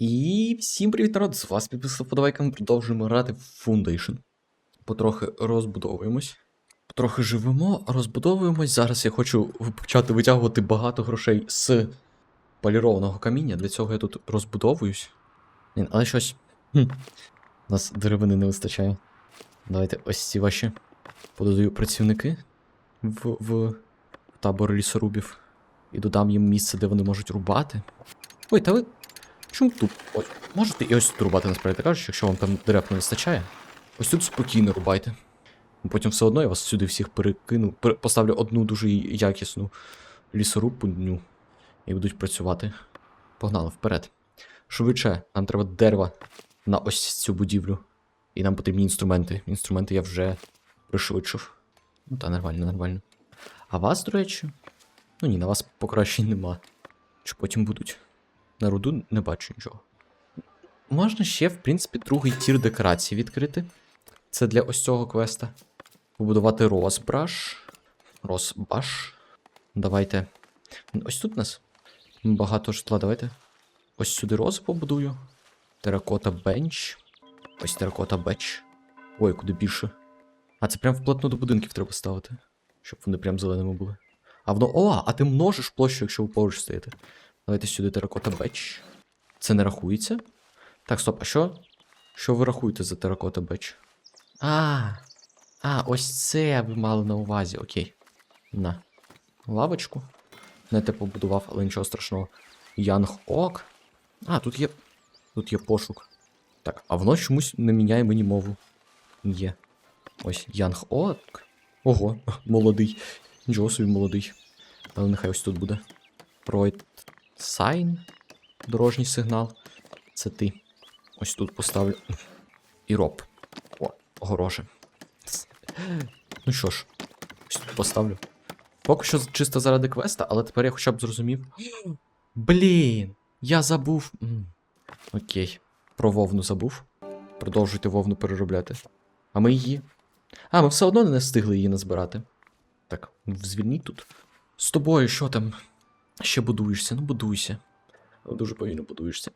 І всім привіт, народ! З вас підписав подавайка, ми продовжуємо грати в Foundation. Потрохи розбудовуємось. Потрохи живемо, розбудовуємось. Зараз я хочу почати витягувати багато грошей з полірованого каміння. Для цього я тут розбудовуюсь. Але щось. Хм. У нас деревини не вистачає. Давайте ось ці ваші пододаю працівники в, в табор лісорубів. І додам їм місце, де вони можуть рубати. Ой, та ви Чому тут? Ось, можете і ось тут рубати, насправді кажучи, якщо вам там дерев не вистачає. Ось тут спокійно рубайте. Потім все одно я вас сюди всіх перекину. поставлю одну дуже якісну лісорубню і будуть працювати. Погнали вперед. Швидше, нам треба дерева на ось цю будівлю. І нам потрібні інструменти. Інструменти я вже пришвидшив. Ну та нормально, нормально. А вас, до речі? Ну ні, на вас покращень нема. Чи потім будуть. На руду не бачу нічого. Можна ще, в принципі, другий тір декорації відкрити. Це для ось цього квеста. Побудувати розбраш. Розбаш. Давайте. Ось тут у нас багато житла. Давайте. Ось сюди роз побудую. Теракота бенч. Ось теракота беч. Ой, куди більше. А це прям вплотну до будинків треба ставити. Щоб вони прям зеленими були. А воно. О, а ти множиш площу, якщо ви поруч стоїте. Давайте сюди теракота беч. Це не рахується? Так, стоп, а що? Що ви рахуєте за теракота беч? А, а, ось це ви мали на увазі, окей. На. Лавочку. Не те побудував, але нічого страшного. Янг ок. А, тут є. Тут є пошук. Так, а воно чомусь не міняє мені мову. Є. Ось Янг ок. Ого, молодий. Нічого собі молодий. Але нехай ось тут буде. Пройд Сайн. Дорожній сигнал. Це ти. Ось тут поставлю. І роб. О, огороже. Ну що ж, ось тут поставлю. Поки що чисто заради квеста, але тепер я хоча б зрозумів. Блін! Я забув. Окей. Про вовну забув. Продовжуйте вовну переробляти. А ми її. А, ми все одно не встигли її назбирати. Так, звільніть тут. З тобою що там? Ще будуєшся, ну будуйся. Дуже повільно будуєшся.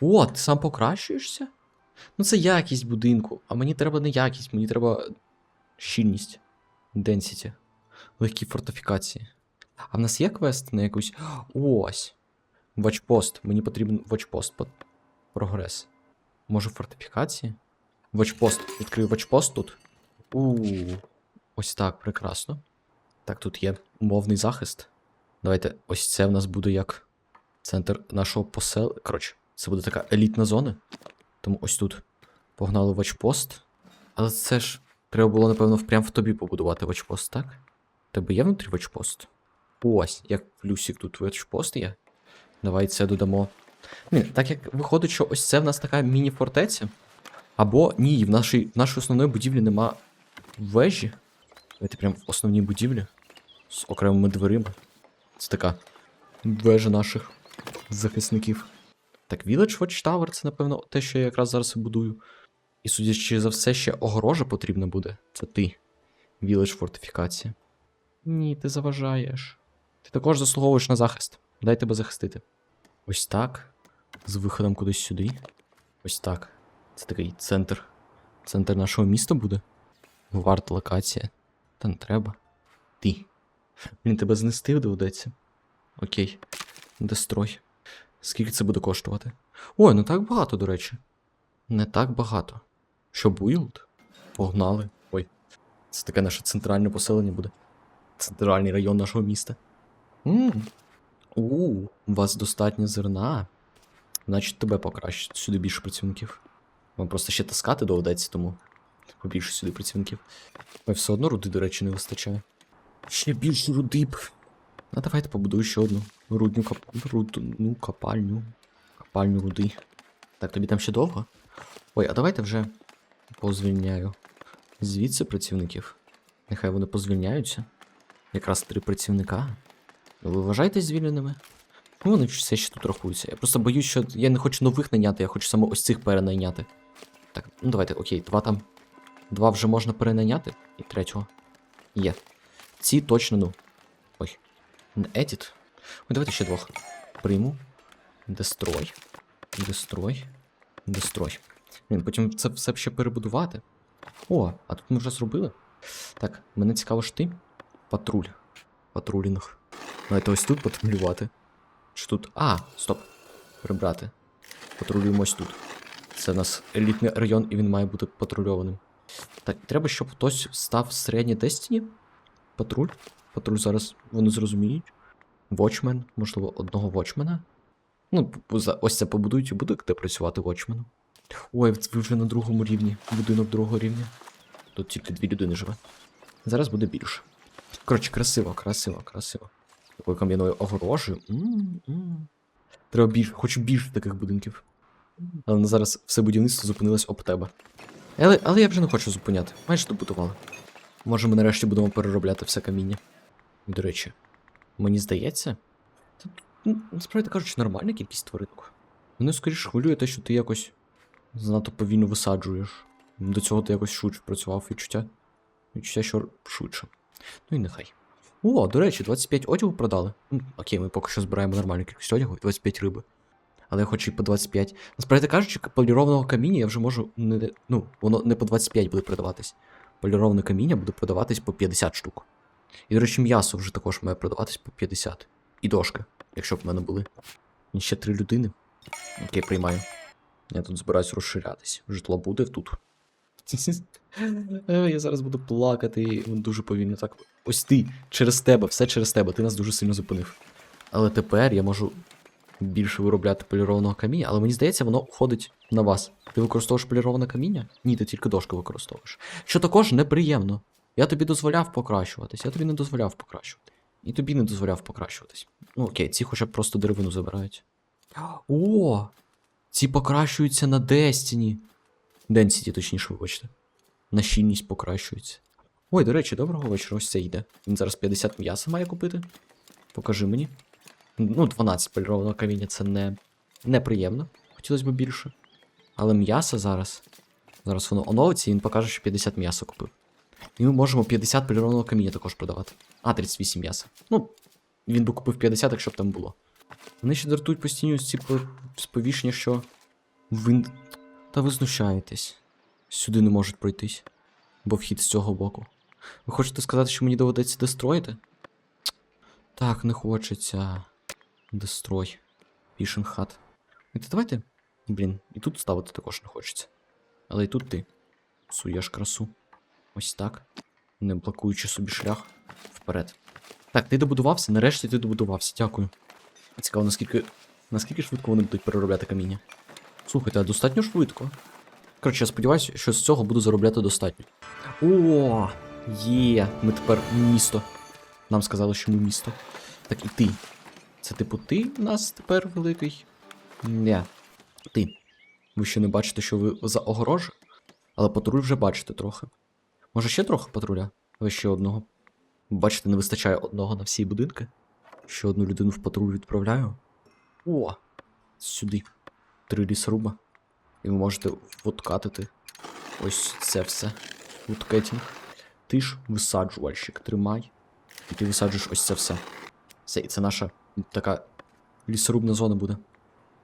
О, ти сам покращуєшся? Ну це якість будинку, а мені треба не якість, мені треба щільність. Density. Легкі фортифікації. А в нас є квест на якусь. Ось. Вачпост. Мені потрібен вачпост. по- Прогрес. Може фортифікації? Вачпост. Відкрию вачпост тут. У. Ось так, прекрасно. Так, тут є умовний захист. Давайте, ось це в нас буде як центр нашого посел. Коротше, це буде така елітна зона. Тому ось тут погнали вачпост. Але це ж треба було, напевно, прямо в тобі побудувати вачпост, так? Тебе є внутрі вачпост? Ось, як в Люсік тут вачпост є. Давай це додамо. Ні, так як виходить, що ось це в нас така міні-фортеця. Або ні, в нашій, в нашій основної будівлі нема вежі. Давайте прямо в основній будівлі. З окремими дверима. Це така вежа наших захисників. Так, Village Watchtower це, напевно, те, що я якраз зараз і будую. І судячи за все, ще огорожа потрібна буде. Це ти. Village фортифікація. Ні, ти заважаєш. Ти також заслуговуєш на захист. Дай тебе захистити. Ось так. З виходом кудись сюди. Ось так. Це такий центр. Центр нашого міста буде. Варт локація. Та не треба. Ти. Блін, тебе знести доведеться. Окей. Дестрой. Скільки це буде коштувати? Ой, не так багато, до речі. Не так багато. Що буйлд? Погнали. Ой. Це таке наше центральне поселення буде. Центральний район нашого міста. Мм. У, у вас достатньо зерна. Значить, тебе покращить. Сюди більше працівників. Вам просто ще таскати доведеться, тому побільше сюди працівників. Ой, все одно руди, до речі, не вистачає. Ще більше руди б. А давайте побудую ще одну рудню кап... рудну копальню. Копальню руди. Так, тобі там ще довго? Ой, а давайте вже позвільняю. Звідси працівників. Нехай вони позвільняються. Якраз три працівника. Ви вважаєте звільненими? Ну, вони все ще тут рахуються. Я просто боюсь, що я не хочу нових найняти, я хочу саме ось цих перенайняти. Так, ну давайте, окей, два там. Два вже можна перенайняти, і третього. Є. Ці точно, ну. Ой. Edit. Ой, давайте ще двох. Прийму. Destroy. Дестрой. Дестрой. Блін, потім це все ще перебудувати. О, а тут ми вже зробили. Так, мене цікаво ж ти. Патруль. Патрулінг. Давайте ось тут патрулювати. Чи тут. А, стоп. Прибрати. Патрулюємо ось тут. Це у нас елітний район, і він має бути патрульованим. Так, треба, щоб хтось став в середній Destiny. Патруль. Патруль зараз вони зрозуміють. Вочмен, можливо, одного вочмена. Ну, ось це побудують і буде де працювати вочменом. Ой, ви вже на другому рівні. Будинок другого рівня. Тут тільки дві людини живе. Зараз буде більше. Коротше, красиво, красиво, красиво. Такою кам'яною огорожею. Треба більше, хочу більше таких будинків. Але зараз все будівництво зупинилось об тебе. Але, але я вже не хочу зупиняти. Майже добудували. Може, ми нарешті будемо переробляти все каміння. До речі, мені здається. Тут, ну, насправді кажучи, нормальна кількість тваринок. Мене скоріше хвилює те, що ти якось занадто повільно висаджуєш. До цього ти якось швидше працював відчуття. Відчуття, що швидше. Ну і нехай. О, до речі, 25 одягу продали. Окей, ми поки що збираємо нормальну кількість одягу, і 25 риби. Але я хочу і по 25. Насправді кажучи, полірованого каміння я вже можу не. Ну, воно не по 25 буде продаватись. Поліроване каміння буде продаватись по 50 штук. І, до речі, м'ясо вже також має продаватись по 50. І дошки, якщо б в мене були. І ще три людини. Окей, приймаю. Я тут збираюсь розширятись. Житло буде тут. Е, Я зараз буду плакати дуже повільно так. Ось ти, через тебе, все через тебе, ти нас дуже сильно зупинив. Але тепер я можу більше виробляти полірованого каміння, але мені здається, воно уходить на вас. Ти використовуєш поліроване каміння? Ні, ти тільки дошки використовуєш. Що також неприємно. Я тобі дозволяв покращуватись, я тобі не дозволяв покращувати. І тобі не дозволяв покращуватись. Ну окей, ці хоча б просто деревину забирають. О! Ці покращуються на Destiny. Density, точніше, вибачте. На щільність покращується. Ой, до речі, доброго вечора, ось це йде. Він зараз 50 м'яса має купити. Покажи мені. Ну, 12 полірованого каміння це не неприємно. Хотілося б більше. Але м'яса зараз. Зараз воно оновиться і він покаже, що 50 м'яса купив. І ми можемо 50 полірованого каміння також продавати. А, 38 м'яса. Ну, він би купив 50, якщо б там було. Вони ще дратують постійно ці сповіщення, що. Ви. Та ви знущаєтесь. Сюди не можуть пройтись. Бо вхід з цього боку. Ви хочете сказати, що мені доведеться дестроїти? Так, не хочеться. Дестрой. Пішен хат. І давайте. Блін, і тут ставити також не хочеться. Але і тут ти псуєш красу. Ось так. Не блокуючи собі шлях. Вперед. Так, ти добудувався? Нарешті ти добудувався, дякую. Цікаво, наскільки. Наскільки швидко вони будуть переробляти каміння. Слухайте, а достатньо швидко. Коротше, я сподіваюся, що з цього буду заробляти достатньо. О, є! Ми тепер місто. Нам сказали, що ми місто. Так і ти. Це типу ти в нас тепер великий? Не. Ти. Ви ще не бачите, що ви за огорожі? Але патруль вже бачите трохи. Може ще трохи патруля? Ви ще одного. Бачите, не вистачає одного на всі будинки. Ще одну людину в патруль відправляю. О! Сюди. Три лісоруба. І ви можете вуткатити ось це все. Вудкетінг. Ти ж висаджувальщик, тримай. І ти висаджуєш ось це все. Це, це наша така лісорубна зона буде.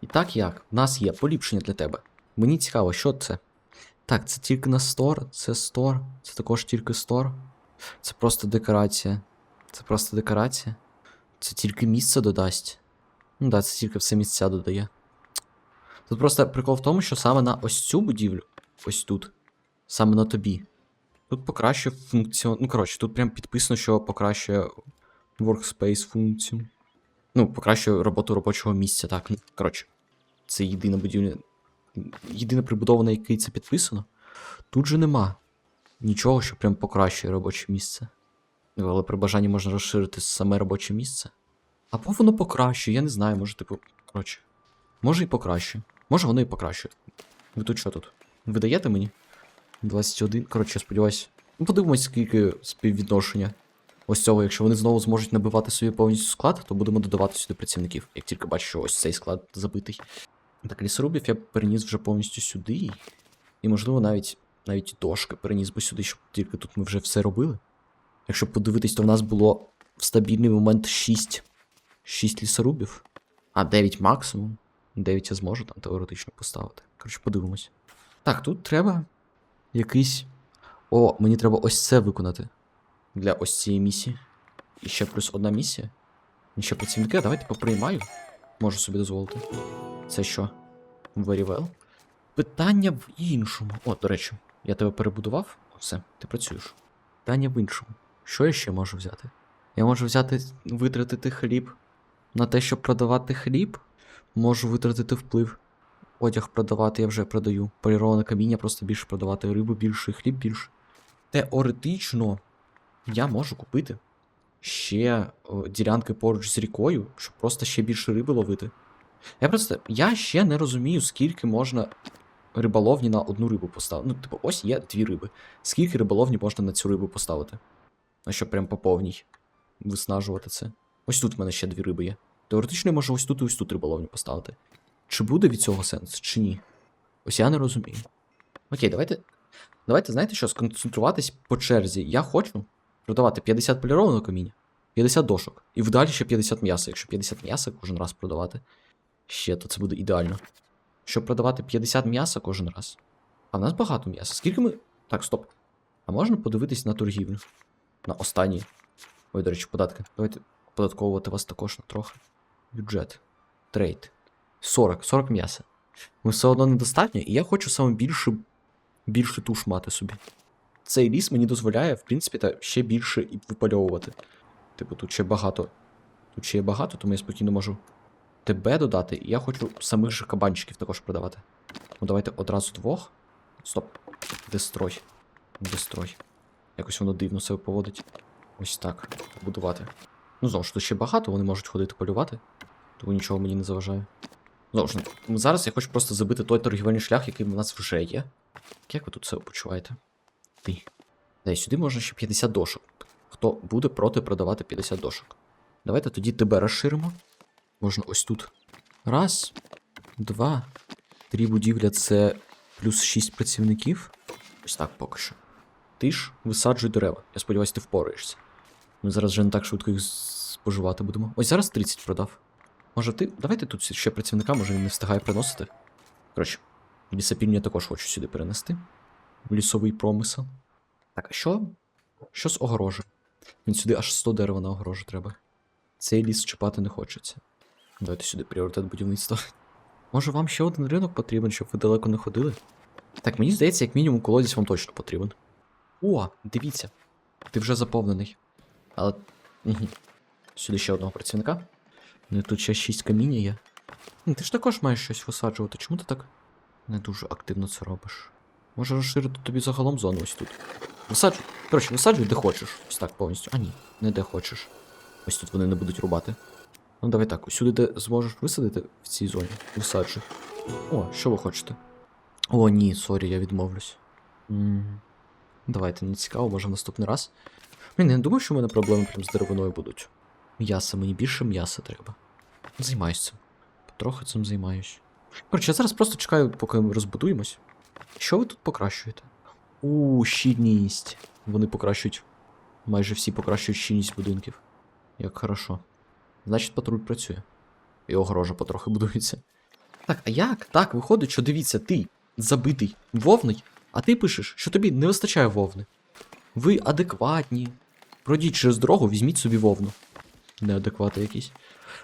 І так як, в нас є поліпшення для тебе. Мені цікаво, що це? Так, це тільки на стор, це стор, це також тільки стор. Це просто декорація. Це просто декорація. Це тільки місце додасть. Ну да, це тільки все місця додає. Тут просто прикол в тому, що саме на ось цю будівлю, ось тут, саме на тобі. Тут покращує функціон. Ну, коротше, тут прям підписано, що покращує workspace функцію. Ну, покращує роботу робочого місця, так. Ну, коротше, це єдина будівля. Єдина прибудова, на якій це підписано. Тут же нема нічого, що прям покращує робоче місце. Ну, Але при бажанні можна розширити саме робоче місце. Або воно покращує, я не знаю, може, типу, коротше. Може і покращує. Може воно і покращує. Ви тут що тут? Ви даєте мені? 21. Коротше, я сподіваюся. Ну, подивимось, скільки співвідношення. Ось цього, якщо вони знову зможуть набивати собі повністю склад, то будемо додавати сюди працівників. Як тільки бачу, що ось цей склад забитий. Так, лісорубів я переніс вже повністю сюди. І, можливо, навіть навіть дошки переніс би сюди, щоб тільки тут ми вже все робили. Якщо подивитись, то в нас було в стабільний момент 6. 6 лісорубів. А 9 максимум. 9 я зможу там теоретично поставити. Коротше, подивимось. Так, тут треба якийсь. О, мені треба ось це виконати. Для ось цієї місії. І ще плюс одна місія. І ще працівники, давайте поприймаю. Можу собі дозволити. Це що? Very well. Питання в іншому. О, до речі, я тебе перебудував. Все, ти працюєш. Питання в іншому. Що я ще можу взяти? Я можу взяти, витратити хліб на те, щоб продавати хліб. Можу витратити вплив. Одяг продавати я вже продаю. Поліроване каміння просто більше продавати. Рибу більше, хліб більше. Теоретично я можу купити ще ділянки поруч з рікою, щоб просто ще більше риби ловити. Я просто. Я ще не розумію, скільки можна риболовні на одну рибу поставити. Ну, типу, ось є дві риби. Скільки риболовні можна на цю рибу поставити? Ну, щоб прям по повній виснажувати це. Ось тут в мене ще дві риби є. Теоретично я можу ось тут і ось тут риболовню поставити. Чи буде від цього сенс, чи ні? Ось я не розумію. Окей, давайте. Давайте, знаєте що, сконцентруватись по черзі. Я хочу продавати 50 полірованого каміння, 50 дошок. І вдалі ще 50 м'яса. Якщо 50 м'яса кожен раз продавати. Ще, то це буде ідеально. Щоб продавати 50 м'яса кожен раз. А в нас багато м'яса. Скільки ми. Так, стоп. А можна подивитись на торгівлю? На останні. Ой, до речі, податки. Давайте податковувати вас також на трохи. Бюджет. Трейд. 40. 40 м'яса. Ми все одно недостатньо, і я хочу саме більше, більше туш мати собі. Цей ліс мені дозволяє, в принципі, та ще більше і випальовувати. Типу, тут ще багато. Тут ще є багато, тому я спокійно можу тебе додати, і я хочу самих же кабанчиків також продавати. Ну давайте одразу двох. Стоп. Дестрой. Дестрой. Якось воно дивно себе поводить. Ось так. Будувати. Ну, знову ж тут ще багато, вони можуть ходити полювати. Тому нічого мені не заважає. Знову ж, зараз я хочу просто забити той торгівельний шлях, який в нас вже є. Як ви тут себе почуваєте? Ти. Да, сюди можна ще 50 дошок. Хто буде проти продавати 50 дошок? Давайте тоді тебе розширимо. Можна ось тут. Раз, два, три будівля це плюс 6 працівників. Ось так поки що. Ти ж висаджуй дерева. Я сподіваюся, ти впораєшся. Ми зараз вже не так швидко їх споживати будемо. Ось зараз 30 продав. Може ти. Давайте тут ще працівника, може він не встигає приносити. Коротше, лісопільню я також хочу сюди перенести. Лісовий промисел. Так, а що? Що з огорожі? Він сюди аж 100 дерева на огорожу треба. Цей ліс чіпати не хочеться. Давайте сюди пріоритет будівництва. Може вам ще один ринок потрібен, щоб ви далеко не ходили? Так, мені здається, як мінімум колодязь вам точно потрібен. О, дивіться. Ти вже заповнений. Але. Сюди ще одного працівника. Ну тут ще 6 каміння є. Ти ж також маєш щось висаджувати. Чому ти так не дуже активно це робиш? Може розширити тобі загалом зону ось тут. Висаджуй. Коротше, висаджуй де хочеш. Ось так повністю. А ні, не де хочеш. Ось тут вони не будуть рубати. Ну давай так, усюди де зможеш висадити в цій зоні. Висаджуй. О, що ви хочете? О, ні, сорі, я відмовлюсь. м Давайте, не цікаво, може в наступний раз. Я не думаю, що в мене проблеми прям з деревиною будуть. М'яса, мені більше м'яса треба. Займаюсь цим. Потрохи цим займаюсь. Коротше, я зараз просто чекаю, поки ми розбудуємось. Що ви тут покращуєте? У, щільність. Вони покращують. Майже всі покращують щільність будинків. Як хорошо. Значить, патруль працює. І огорожа потрохи будується. Так, а як? Так, виходить, що дивіться, ти забитий вовний, а ти пишеш, що тобі не вистачає вовни. Ви адекватні. Пройдіть через дорогу, візьміть собі вовну. Неадеквати якісь.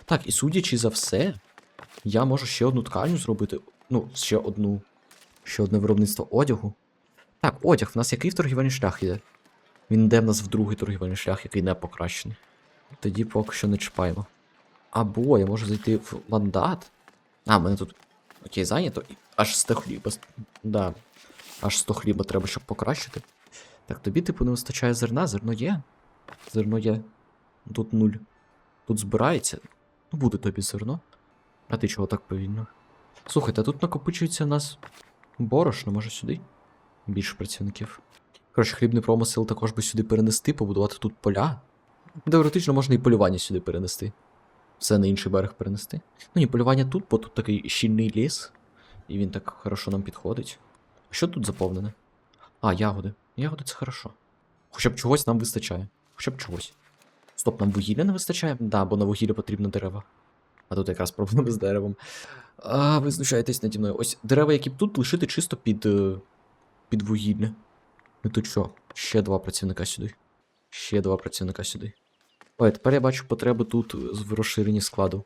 Так, і судячи за все, я можу ще одну тканю зробити. Ну, ще одну. Ще одне виробництво одягу. Так, одяг, в нас який торгівельний шлях йде? Він йде в нас в другий торгівельний шлях, який не покращений. Тоді поки що не чіпаємо. Або я можу зайти в мандат. А, мене тут. Окей, зайнято. Аж 100 хліба. Да. Аж 100 хліба треба, щоб покращити. Так, тобі, типу, не вистачає зерна, зерно є. Зерно є. Тут нуль. Тут збирається. Ну, буде тобі зерно. А ти чого так повільно? Слухайте, а тут накопичується в нас борошно, може сюди? Більше працівників. Коротше, хлібний промисел також би сюди перенести, побудувати тут поля. Теоретично можна і полювання сюди перенести. Все на інший берег перенести. Ну ні, полювання тут, бо тут такий щільний ліс. І він так хорошо нам підходить. Що тут заповнене? А, ягоди. Ягоди це хорошо. Хоча б чогось нам вистачає. Хоча б чогось. Стоп, нам вугілля не вистачає? Да, бо на вугілля потрібно дерева. А тут якраз проблеми з деревом. А, ви знущаєтесь наді мною. Ось дерева, які б тут лишити чисто під, е, під вугілля. Ну тут що? Ще два працівника сюди. Ще два працівника сюди. Ой, тепер я бачу потребу тут в розширенні складу.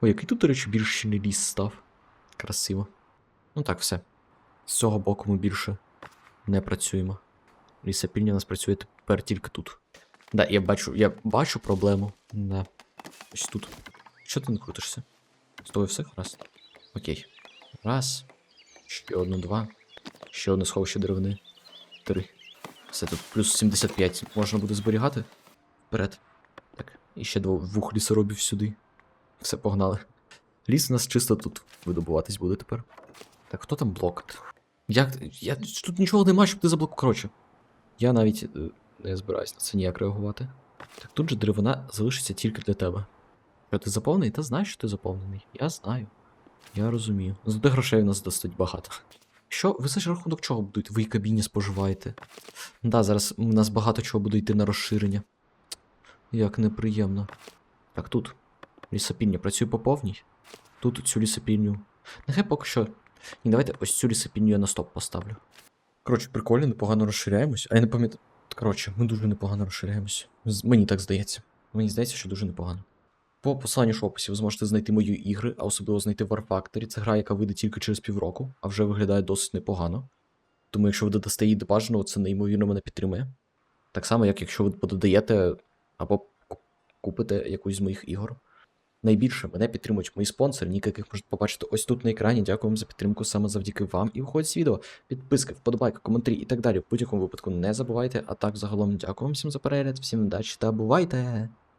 Ой, який тут, до речі, більш щільний ліс став. Красиво. Ну так, все. З цього боку ми більше не працюємо. Лісопільня у нас працює тепер тільки тут. Да, я бачу, я бачу проблему. Да. Ось тут. Що ти не крутишся? З тобою все гаразд? Окей. Раз. Ще одну, два. Ще одне сховище деревини. Три. Все тут плюс 75 можна буде зберігати. Вперед. Так. І ще двох, лісоробів сюди. Все, погнали. Ліс у нас чисто тут видобуватись буде тепер. Так, хто там блокт? Як. Я тут нічого немає, щоб ти заблокував. Коротше. Я навіть е, не збираюсь на це ніяк реагувати. Так тут же деревина залишиться тільки для тебе. Що ти заповнений? Та знаєш, що ти заповнений. Я знаю. Я розумію. Зате грошей у нас досить багато. Що, ви за ж рахунок чого будуєте? Ви кабіні споживаєте. Да, зараз у нас багато чого буде йти на розширення. Як неприємно. Так, тут. Лісопільня. Працює по повній. Тут цю лісопільню. Нехай поки що. Ні, давайте ось цю лісопільню я на стоп поставлю. Коротше, прикольно, непогано розширяємось. А я не пам'ятаю. Коротше, ми дуже непогано розширяємось. Мені так здається. Мені здається, що дуже непогано. По посиланню ж описі ви зможете знайти мої ігри, а особливо знайти War Factory. Це гра, яка вийде тільки через півроку, а вже виглядає досить непогано. Тому якщо ви додасте її до бажаного, це неймовірно мене підтримує. Так само, як якщо ви додаєте або купите якусь з моїх ігор. Найбільше мене підтримують мої спонсори, ніки яких можете побачити ось тут на екрані. Дякую вам за підтримку саме завдяки вам. І виходить з відео. Підписки, вподобайки, коментарі і так далі. В будь-якому випадку не забувайте. А так загалом дякую вам всім за перегляд, всім удачі та бувайте!